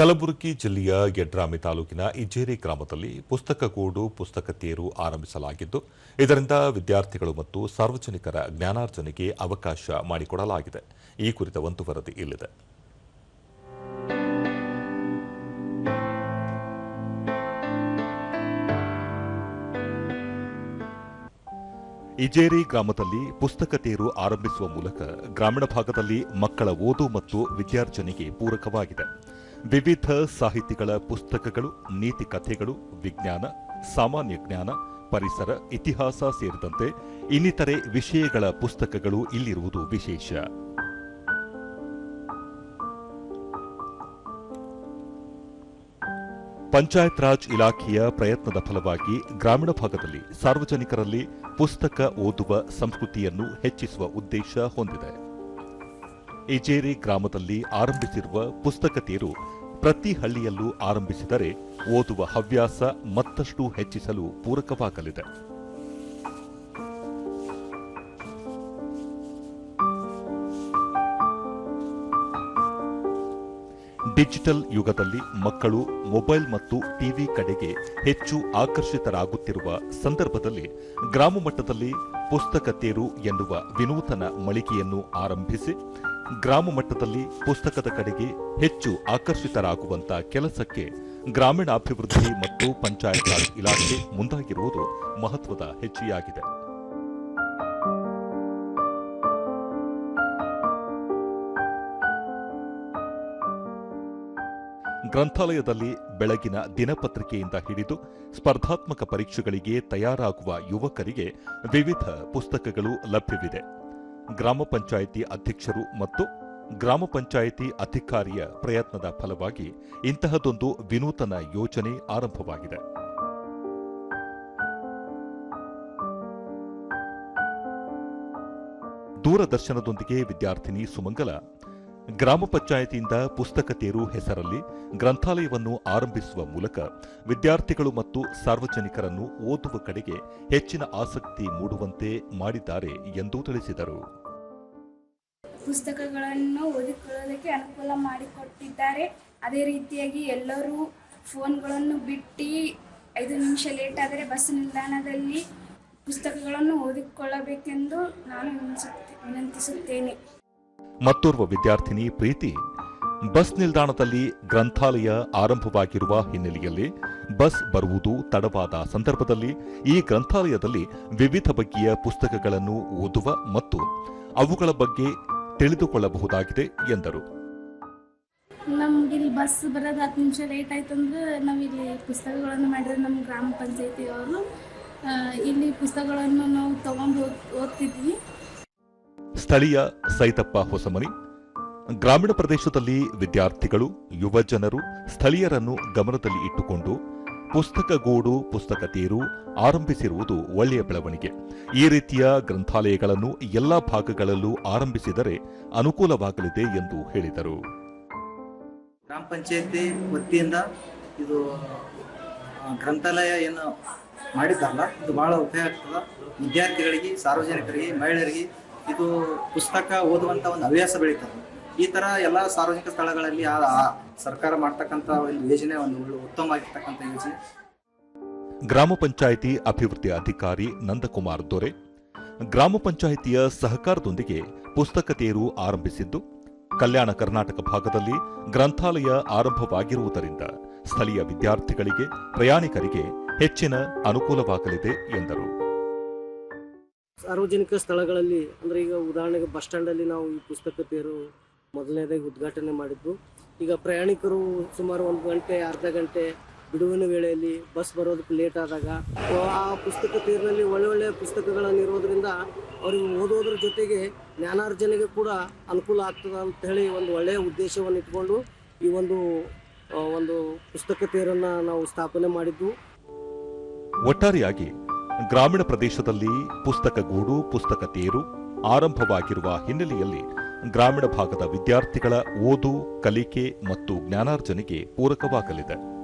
ಕಲಬುರಗಿ ಜಿಲ್ಲೆಯ ಯಡ್ರಾಮಿ ತಾಲೂಕಿನ ಇಜೇರಿ ಗ್ರಾಮದಲ್ಲಿ ಪುಸ್ತಕ ಗೂಡು, ಪುಸ್ತಕ ತೇರು ಆರಂಭಿಸಲಾಗಿದ್ದು, ಇದರಿಂದ ವಿದ್ಯಾರ್ಥಿಗಳು ಮತ್ತು ಸಾರ್ವಜನಿಕರ ಜ್ಞಾನಾರ್ಜನೆಗೆ ಅವಕಾಶ ಮಾಡಿಕೊಡಲಾಗಿದೆ. ಈ ಕುರಿತ ಒಂದು ವರದಿ ಇಲ್ಲಿದೆ. ಇಜೇರಿ ಗ್ರಾಮದಲ್ಲಿ ಪುಸ್ತಕ ತೇರು ಆರಂಭಿಸುವ ಮೂಲಕ ಗ್ರಾಮೀಣ ಭಾಗದಲ್ಲಿ ಮಕ್ಕಳ ಓದು ಮತ್ತು ವಿದ್ಯಾರ್ಜನೆಗೆ ಪೂರಕವಾಗಿದೆ. ವಿವಿಧ ಸಾಹಿತಿಗಳ ಪುಸ್ತಕಗಳು, ನೀತಿ ಕಥೆಗಳು, ವಿಜ್ಞಾನ, ಸಾಮಾನ್ಯ ಜ್ಞಾನ, ಪರಿಸರ, ಇತಿಹಾಸ ಸೇರಿದಂತೆ ಇನ್ನಿತರೆ ವಿಷಯಗಳ ಪುಸ್ತಕಗಳು ಇಲ್ಲಿರುವುದು ವಿಶೇಷ. ಪಂಚಾಯತ್ ರಾಜ್ ಇಲಾಖೆಯ ಪ್ರಯತ್ನದ ಫಲವಾಗಿ ಗ್ರಾಮೀಣ ಭಾಗದಲ್ಲಿ ಸಾರ್ವಜನಿಕರಲ್ಲಿ ಪುಸ್ತಕ ಓದುವ ಸಂಸ್ಕೃತಿಯನ್ನು ಹೆಚ್ಚಿಸುವ ಉದ್ದೇಶ ಹೊಂದಿದೆ. ಇಜೇರಿ ಗ್ರಾಮದಲ್ಲಿ ಆರಂಭಿಸಿರುವ ಪುಸ್ತಕ ತೇರು ಪ್ರತಿ ಹಳ್ಳಿಯಲ್ಲೂ ಆರಂಭಿಸಿದರೆ ಓದುವ ಹವ್ಯಾಸ ಮತ್ತಷ್ಟು ಹೆಚ್ಚಿಸಲು ಪೂರಕವಾಗಲಿದೆ. ಡಿಜಿಟಲ್ ಯುಗದಲ್ಲಿ ಮಕ್ಕಳು ಮೊಬೈಲ್ ಮತ್ತು ಟಿವಿ ಕಡೆಗೆ ಹೆಚ್ಚು ಆಕರ್ಷಿತರಾಗುತ್ತಿರುವ ಸಂದರ್ಭದಲ್ಲಿ ಗ್ರಾಮ ಮಟ್ಟದಲ್ಲಿ ಪುಸ್ತಕ ತೇರು ಎನ್ನುವ ವಿನೂತನ ಮಳಿಗೆಯನ್ನು ಆರಂಭಿಸಿ ಗ್ರಾಮ ಮಟ್ಟದಲ್ಲಿ ಪುಸ್ತಕದ ಕಡೆಗೆ ಹೆಚ್ಚು ಆಕರ್ಷಿತರಾಗುವಂತ ಕೆಲಸಕ್ಕೆ ಗ್ರಾಮೀಣಾಭಿವೃದ್ಧಿ ಮತ್ತು ಪಂಚಾಯತ್ ರಾಜ್ ಇಲಾಖೆ ಮುಂದಾಗಿರುವುದು ಮಹತ್ವದ ಹೆಜ್ಜೆಯಾಗಿದೆ. ಗ್ರಂಥಾಲಯದಲ್ಲಿ ಬೆಳಗಿನ ದಿನಪತ್ರಿಕೆಯಿಂದ ಹಿಡಿದು ಸ್ಪರ್ಧಾತ್ಮಕ ಪರೀಕ್ಷೆಗಳಿಗೆ ತಯಾರಾಗುವ ಯುವಕರಿಗೆ ವಿವಿಧ ಪುಸ್ತಕಗಳು ಲಭ್ಯವಿದೆ. ಗ್ರಾಮ ಪಂಚಾಯಿತಿ ಅಧ್ಯಕ್ಷರು ಮತ್ತು ಗ್ರಾಮ ಪಂಚಾಯಿತಿ ಅಧಿಕಾರಿಯ ಪ್ರಯತ್ನದ ಫಲವಾಗಿ ಇಂತಹದೊಂದು ವಿನೂತನ ಯೋಜನೆ ಆರಂಭವಾಗಿದೆ. ದೂರದರ್ಶನದೊಂದಿಗೆ ವಿದ್ಯಾರ್ಥಿನಿ ಸುಮಂಗಲ ಗ್ರಾಮ ಪಂಚಾಯಿತಿಯಿಂದ ಪುಸ್ತಕ ತೇರು ಹೆಸರಲ್ಲಿ ಗ್ರಂಥಾಲಯವನ್ನು ಆರಂಭಿಸುವ ಮೂಲಕ ವಿದ್ಯಾರ್ಥಿಗಳು ಮತ್ತು ಸಾರ್ವಜನಿಕರನ್ನು ಓದುವ ಕಡೆಗೆ ಹೆಚ್ಚಿನ ಆಸಕ್ತಿ ಮೂಡುವಂತೆ ಮಾಡಿದ್ದಾರೆ ಎಂದು ತಿಳಿಸಿದರು. ಪುಸ್ತಕಗಳನ್ನು ಓದಿಕೊಳ್ಳೋದಕ್ಕೆ ಅನುಕೂಲ ಮಾಡಿಕೊಟ್ಟಿದ್ದಾರೆ. ಅದೇ ರೀತಿಯಾಗಿ ಎಲ್ಲರೂ ಫೋನ್ಗಳನ್ನು ಬಿಟ್ಟು ಐದು ನಿಮಿಷ ಲೇಟ್ ಆದರೆ ಬಸ್ ನಿಲ್ದಾಣದಲ್ಲಿ ಪುಸ್ತಕಗಳನ್ನು ಓದಿಕೊಳ್ಳಬೇಕೆಂದು ನಾನು ವಿನಂತಿಸುತ್ತೇನೆ. ಮತ್ತೋರ್ವ ವಿದ್ಯಾರ್ಥಿನಿ ಪ್ರೀತಿ. ಬಸ್ ನಿಲ್ದಾಣದಲ್ಲಿ ಗ್ರಂಥಾಲಯ ಆರಂಭವಾಗಿರುವ ಹಿನ್ನೆಲೆಯಲ್ಲಿ ಬಸ್ ಬರುವುದು ತಡವಾದ ಸಂದರ್ಭದಲ್ಲಿ ಈ ಗ್ರಂಥಾಲಯದಲ್ಲಿ ವಿವಿಧ ಬಗೆಯ ಪುಸ್ತಕಗಳನ್ನು ಓದುವ ಮತ್ತು ಅವುಗಳ ಬಗ್ಗೆ ತಿಳಿದುಕೊಳ್ಳಬಹುದಾಗಿದೆ ಎಂದರು. ನಮ್ಗೆ ಇಲ್ಲಿ ಬಸ್ ಬರೋದು ಹತ್ತು ನಿಮಿಷ ಲೇಟ್ ಆಯ್ತು ನಾವಿಲ್ಲಿ ಪುಸ್ತಕಗಳನ್ನು ಮಾಡಿದ್ರೆ ನಮ್ಮ ಗ್ರಾಮ ಪಂಚಾಯತಿಯವರು. ಇಲ್ಲಿ ಪುಸ್ತಕಗಳನ್ನು ನಾವು ತಗೊಂಡು ಓದ್, ಓದ್ತಿದ್ವಿ. ಸ್ಥಳೀಯ ಸೈತಪ್ಪ ಹೊಸಮನಿ, ಗ್ರಾಮೀಣ ಪ್ರದೇಶದಲ್ಲಿ ವಿದ್ಯಾರ್ಥಿಗಳು ಯುವಜನರು ಸ್ಥಳೀಯರನ್ನು ಗಮನದಲ್ಲಿ ಇಟ್ಟುಕೊಂಡು ಪುಸ್ತಕ ಗೂಡು, ಪುಸ್ತಕ ತೀರು ಆರಂಭಿಸಿರುವುದು ಒಳ್ಳೆಯ ಬೆಳವಣಿಗೆ. ಈ ರೀತಿಯ ಗ್ರಂಥಾಲಯಗಳನ್ನು ಎಲ್ಲಾ ಭಾಗಗಳಲ್ಲೂ ಆರಂಭಿಸಿದರೆ ಅನುಕೂಲವಾಗಲಿದೆ ಎಂದು ಹೇಳಿದರು. ಗ್ರಾಮ ಪಂಚಾಯತಿ ವತಿಯಿಂದ ಇದು ಗ್ರಂಥಾಲಯ ಏನು ಮಾಡಿದ್ದಲ್ಲ, ಇದು ಬಹಳ ಉಪಯೋಗ ವಿದ್ಯಾರ್ಥಿಗಳಿಗೆ, ಸಾರ್ವಜನಿಕರಿಗೆ, ಮಹಿಳೆಯರಿಗೆ ಇದು ಪುಸ್ತಕ ಓದುವಂತ ಒಂದು ಹವ್ಯಾಸ ಬೆಳೀತದೆ. ಈ ತರ ಎಲ್ಲ ಸಾರ್ವಜನಿಕ ಸ್ಥಳಗಳಲ್ಲಿ ಆ ಸರ್ಕಾರ ಮಾಡ್ತಕ್ಕಂತ ಒಂದು ಯೋಜನೆ, ಒಂದು ಒಳ್ಳೆ ಉತ್ತಮವಾಗಿರ್ತಕ್ಕಂಥ ಯೋಜನೆ. ಗ್ರಾಮ ಪಂಚಾಯಿತಿ ಅಭಿವೃದ್ಧಿ ಅಧಿಕಾರಿ ನಂದಕುಮಾರ್ ದೊರೆ, ಗ್ರಾಮ ಪಂಚಾಯಿತಿಯ ಸಹಕಾರದೊಂದಿಗೆ ಪುಸ್ತಕ ತೇರು ಆರಂಭಿಸಿದ್ದು, ಕಲ್ಯಾಣ ಕರ್ನಾಟಕ ಭಾಗದಲ್ಲಿ ಗ್ರಂಥಾಲಯ ಆರಂಭವಾಗಿರುವುದರಿಂದ ಸ್ಥಳೀಯ ವಿದ್ಯಾರ್ಥಿಗಳಿಗೆ, ಪ್ರಯಾಣಿಕರಿಗೆ ಹೆಚ್ಚಿನ ಅನುಕೂಲವಾಗಲಿದೆ ಎಂದರು. ಸಾರ್ವಜನಿಕ ಸ್ಥಳಗಳಲ್ಲಿ, ಅಂದರೆ ಈಗ ಉದಾಹರಣೆಗೆ ಬಸ್ ಸ್ಟ್ಯಾಂಡಲ್ಲಿ ನಾವು ಈ ಪುಸ್ತಕ ತೇರು ಮೊದಲನೇದಾಗಿ ಉದ್ಘಾಟನೆ ಮಾಡಿದ್ದು. ಈಗ ಪ್ರಯಾಣಿಕರು ಸುಮಾರು ಒಂದು ಗಂಟೆ, ಅರ್ಧ ಗಂಟೆ ಬಿಡುವಿನ ವೇಳೆಯಲ್ಲಿ ಬಸ್ ಬರೋದಕ್ಕೆ ಲೇಟ್ ಆದಾಗ, ಆ ಪುಸ್ತಕ ತೀರಿನಲ್ಲಿ ಒಳ್ಳೆ ಒಳ್ಳೆಯ ಪುಸ್ತಕಗಳನ್ನು ಇರೋದ್ರಿಂದ ಅವರಿಗೆ ಓದೋದ್ರ ಜೊತೆಗೆ ಜ್ಞಾನಾರ್ಜನೆಗೆ ಕೂಡ ಅನುಕೂಲ ಆಗ್ತದೆ ಅಂತ ಹೇಳಿ ಒಂದು ಒಳ್ಳೆಯ ಉದ್ದೇಶವನ್ನು ಇಟ್ಕೊಂಡು ಈ ಒಂದು ಒಂದು ಪುಸ್ತಕ ತೇರನ್ನು ನಾವು ಸ್ಥಾಪನೆ ಮಾಡಿದ್ದು. ಒಟ್ಟಾರೆಯಾಗಿ ಗ್ರಾಮೀಣ ಪ್ರದೇಶದಲ್ಲಿ ಪುಸ್ತಕ ಗೂಡು, ಪುಸ್ತಕ ತೇರು ಆರಂಭವಾಗಿರುವ ಹಿನ್ನೆಲೆಯಲ್ಲಿ ಗ್ರಾಮೀಣ ಭಾಗದ ವಿದ್ಯಾರ್ಥಿಗಳ ಓದು, ಕಲಿಕೆ ಮತ್ತು ಜ್ಞಾನಾರ್ಜನೆಗೆ ಪೂರಕವಾಗಲಿದೆ.